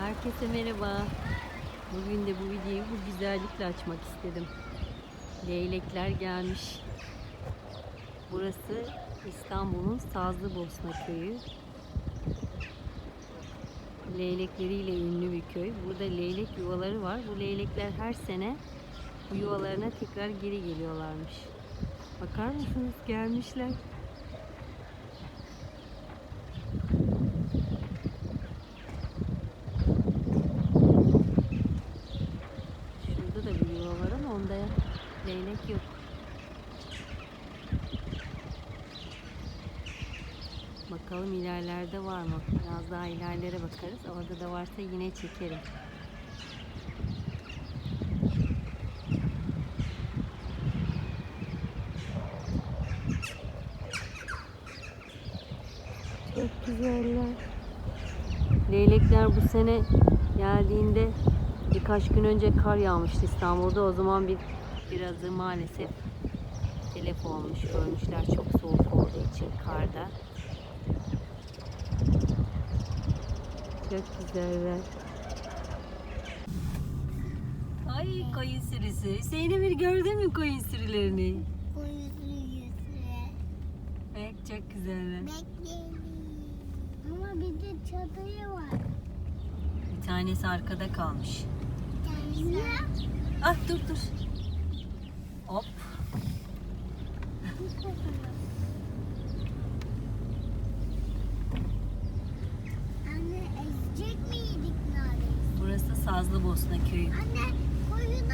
Herkese merhaba. Bugün de bu videoyu bu güzellikle açmak istedim. Leylekler gelmiş. Burası İstanbul'un Sazlıbosna köyü. Leylekleriyle ünlü bir köy. Burada leylek yuvaları var. Bu leylekler her sene bu yuvalarına tekrar geri geliyorlarmış. Bakar mısınız? Gelmişler. Şurada da bir yuva var ama onda leylek yok. Bakalım ilerlerde var mı? Biraz daha ilerlere bakarız. Orada da varsa yine çekerim. Çok güzeller. Leylekler bu sene geldiğinde birkaç gün önce kar yağmıştı İstanbul'da. O zaman bir birazı maalesef telef olmuş. Ölmüşler çok soğuk olduğu için karda. Çok güzeller. Ay koyun sürüsü. Hüseyin bir gördün mü koyun sürülerini? Kuyruğu yüzü. Evet çok güzeller. Bekleyin. Ama bir de çadırı var. Bir tanesi arkada kalmış. Niye? Ah dur dur. Hop. Anne ezecek miydik neredeyse? Burası Sazlıbosna köyü. Anne koyunu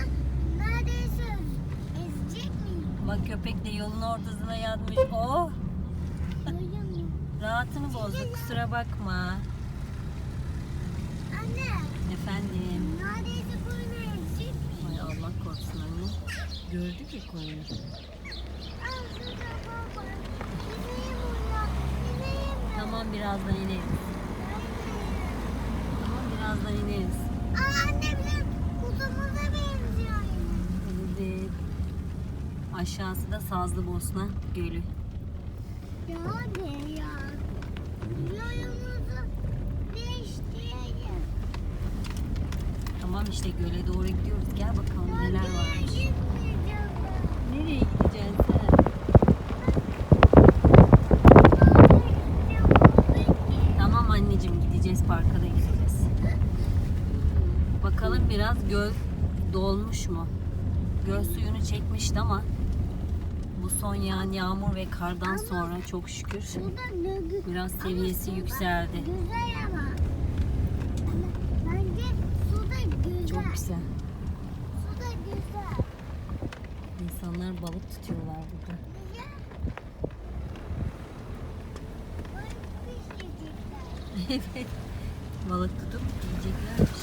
neredeyse ez- ezecek miydik? Bak köpek de yolun ortasına yatmış. Oh! Koyun. Rahatını bozdu kusura bakma. Anne Efendim. neredeyse koyunu ezecek miydik? Ay Allah korusun anne. Gördü ki koyunu. Tamam birazdan ineriz. Tamam birazdan ineriz. Aa, anne bizim kuzumuza benziyor. Evet. Aşağısı da Sazlıbosna Gölü. Ya hadi ya. Yolumuzu değiştirelim. Tamam işte göle doğru gidiyoruz. Gel bakalım neler varmış. Nereye sen? Tamam anneciğim gideceğiz parka da gideceğiz. Bakalım biraz göl dolmuş mu? Göl suyunu çekmişti ama bu son yağan yağmur ve kardan sonra çok şükür biraz seviyesi yükseldi. Güzel ama. Bence suda güzel. Çok güzel. Suda güzel. İnsanlar balık tutuyorlar burada. Evet. Balık tutup yiyeceklermiş.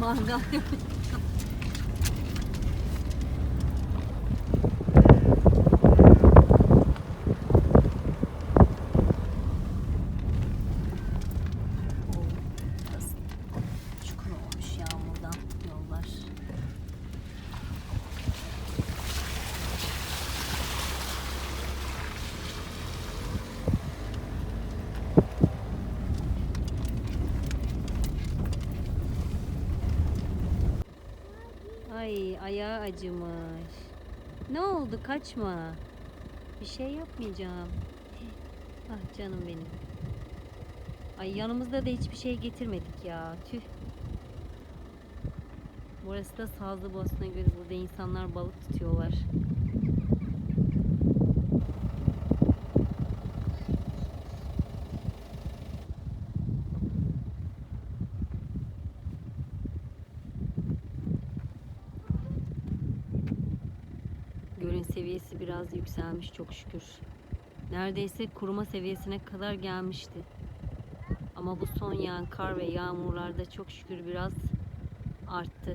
Mangal. Burası Çukur olmuş yağmurdan yollar. Ay ayağı acımış. Ne oldu kaçma. Bir şey yapmayacağım. Ah canım benim. Ay yanımızda da hiçbir şey getirmedik ya. Tüh. Burası da Sazlıbosna Gölü. Burada insanlar balık tutuyorlar. Gölün seviyesi biraz yükselmiş çok şükür. Neredeyse kuruma seviyesine kadar gelmişti. Ama bu son yağan kar ve yağmurlarda çok şükür biraz arttı.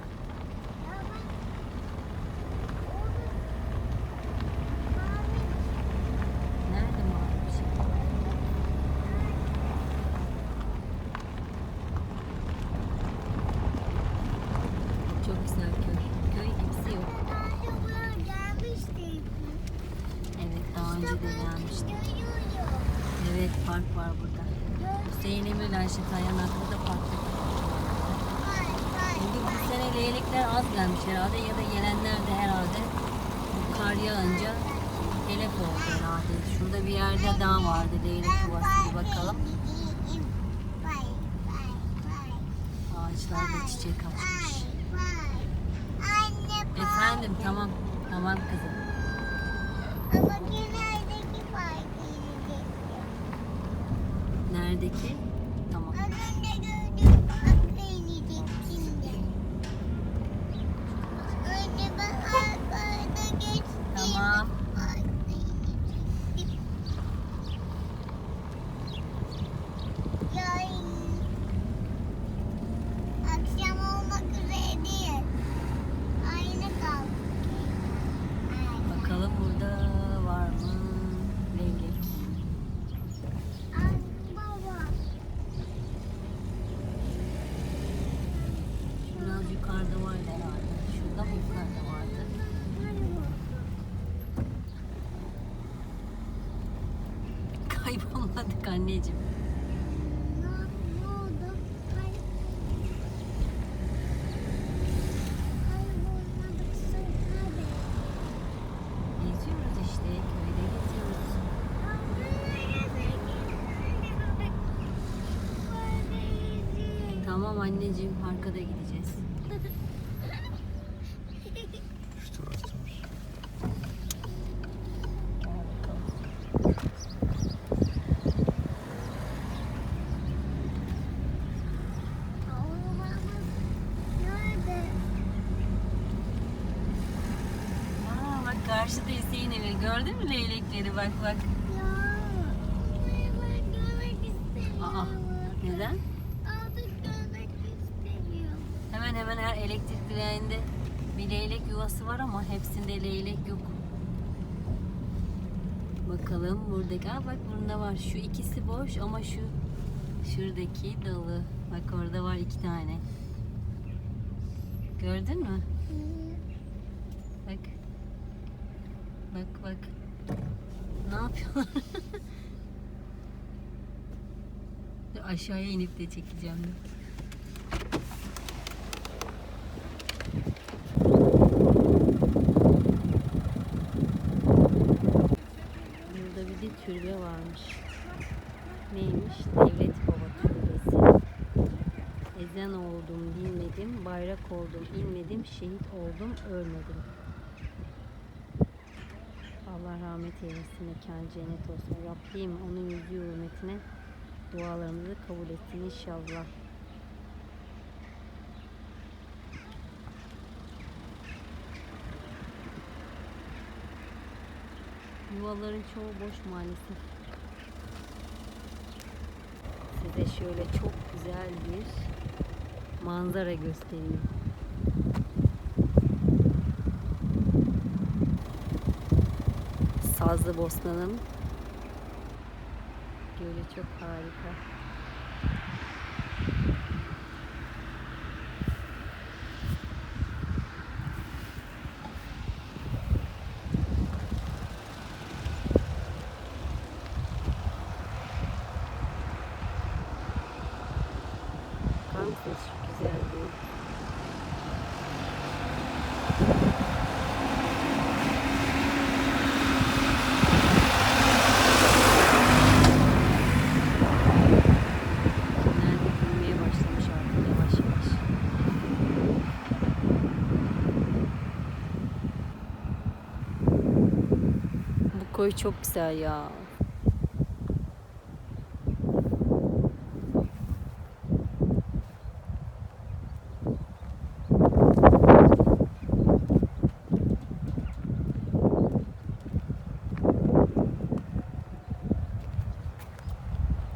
Görüyor. Evet park var burada. Hüseyin Emir'le Ayşe Tayanaklı da parkta. Vay Çünkü bu sene leylekler az gelmiş herhalde ya da gelenler de herhalde bu kar yağınca telef oldu herhalde. Şurada bir yerde daha vardı leylek yuvası bir bakalım. Ağaçlarda çiçek açmış. Efendim tamam tamam kızım. দেখি। Geziyoruz. Tamam anneciğim arkada gideceğiz. İşte orasıymış. Nerede? Aa bak karşıda Hüseyin Emir. Gördün mü leylekleri bak bak. Aa neden? Hemen hemen her elektrik direğinde bir leylek yuvası var ama hepsinde leylek yok. Bakalım buradaki. Aa bak burada var. Şu ikisi boş ama şu şuradaki dolu. Bak orada var iki tane. Gördün mü? Bak. Bak bak. Ne yapıyorlar? Aşağıya inip de çekeceğim. dur. Burada bir de türbe varmış. Neymiş? Devlet Baba Türbesi. Ezan oldum, dinmedim, bayrak oldum, inmedim, şehit oldum, ölmedim. Allah rahmet eylesin, mekan cennet olsun. Rabbim onun yüzü hürmetine dualarımızı kabul etsin inşallah. Yuvaların çoğu boş maalesef. Size şöyle çok güzel bir manzara göstereyim. Sazlı Bosna'nın gölü çok harika. koy çok güzel ya.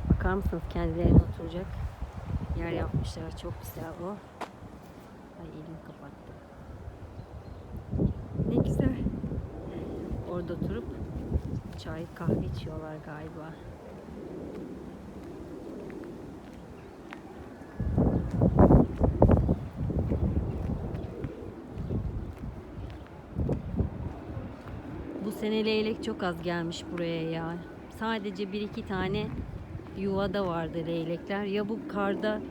Bakar mısınız kendilerine oturacak yer yapmışlar. Çok güzel o. Ay elim kapattı. Ne güzel. Orada oturup çay kahve içiyorlar galiba. Bu sene leylek çok az gelmiş buraya ya. Sadece bir iki tane yuvada vardı leylekler. Ya bu karda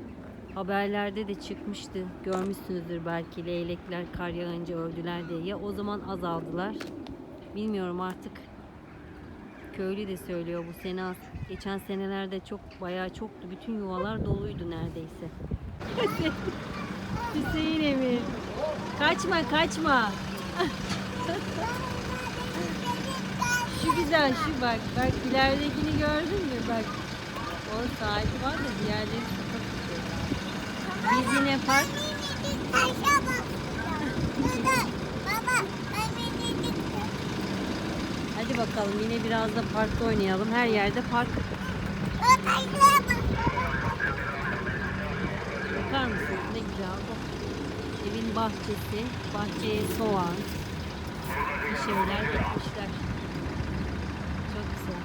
haberlerde de çıkmıştı. Görmüşsünüzdür belki leylekler kar yağınca öldüler diye. Ya o zaman azaldılar. Bilmiyorum artık. Köylü de söylüyor bu sene. Geçen senelerde çok bayağı çoktu. Bütün yuvalar doluydu neredeyse. Hüseyin Emir. Kaçma kaçma. Şu güzel şu bak. Bak ileridekini gördün mü? Bak. O saati var da diğerleri kapatık. Biz yine park. Baba, Hadi bakalım yine biraz da parkta oynayalım. Her yerde park. Bakar mısınız ne güzel. Evin bahçesi, bahçeye soğan, bir şeyler ekmişler. Çok güzel.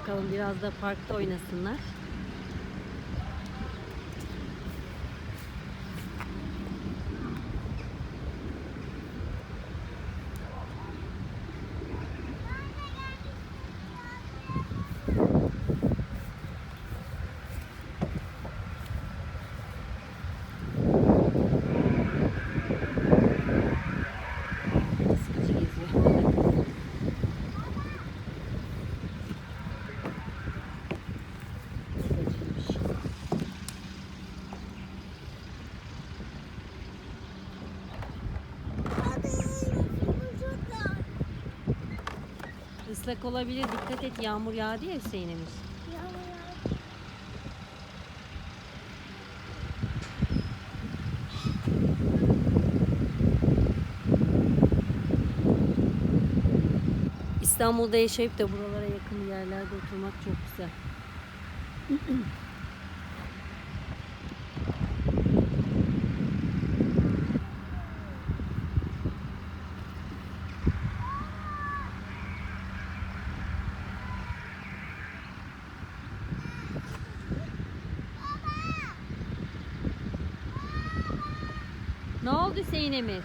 Bakalım biraz da parkta oynasınlar. Sıkıcı geziyor. Sıkıcıymış. Hadi, şurada. Islak olabilir. Dikkat et. Yağmur yağdı ya Hüseyin Emir. Yavrum. İstanbul'da yaşayıp da buralara yakın yerlerde oturmak çok güzel. Ne oldu Hüseyin Emir?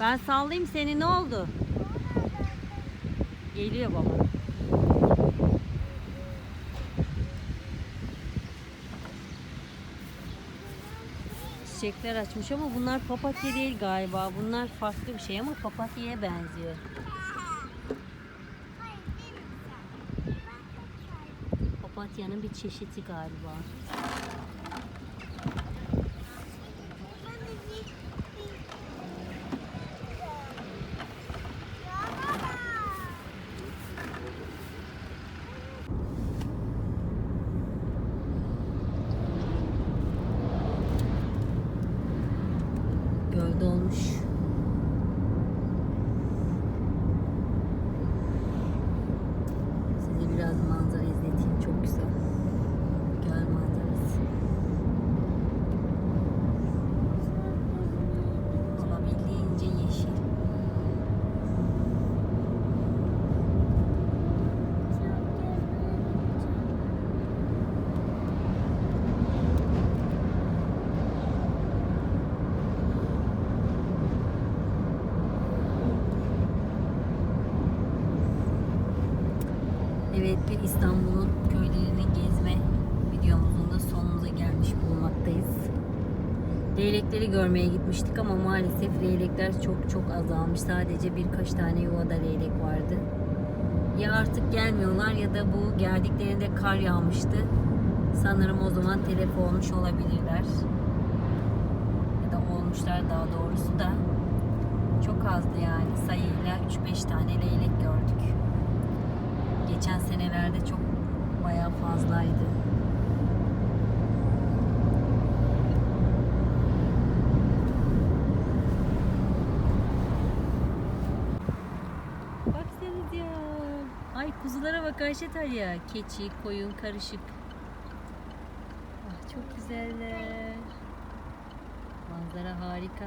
Ben sallayayım seni ne oldu? Geliyor baba. Çiçekler açmış ama bunlar papatya değil galiba. Bunlar farklı bir şey ama papatyaya benziyor. Papatyanın bir çeşidi galiba. Gölde olmuş. Size biraz manzara izleteyim. Çok güzel. Göl manzarası. Olabildiğince yeşil. Evet bir İstanbul'un köylerini gezme videomuzun da sonumuza gelmiş bulunmaktayız. Leylekleri görmeye gitmiştik ama maalesef leylekler çok çok azalmış. Sadece birkaç tane yuvada leylek vardı. Ya artık gelmiyorlar ya da bu geldiklerinde kar yağmıştı. Sanırım o zaman telef olmuş olabilirler. Ya da olmuşlar daha doğrusu da. Çok azdı yani sayıyla 3-5 tane leylek gördük. Geçen senelerde çok bayağı fazlaydı. Baksanız ya. Ay kuzulara bak Ayşe ya. Keçi, koyun karışık. çok güzeller. Manzara harika.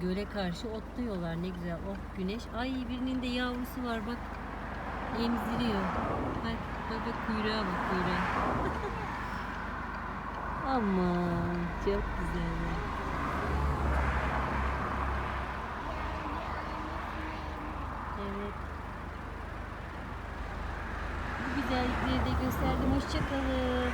Göle karşı otluyorlar ne güzel. Oh güneş. Ay birinin de yavrusu var bak. Emziriyor. Bak bak bak kuyruğa bak kuyruğa. Aman çok güzeller. Evet. Bu güzellikleri de gösterdim. Hoşçakalın.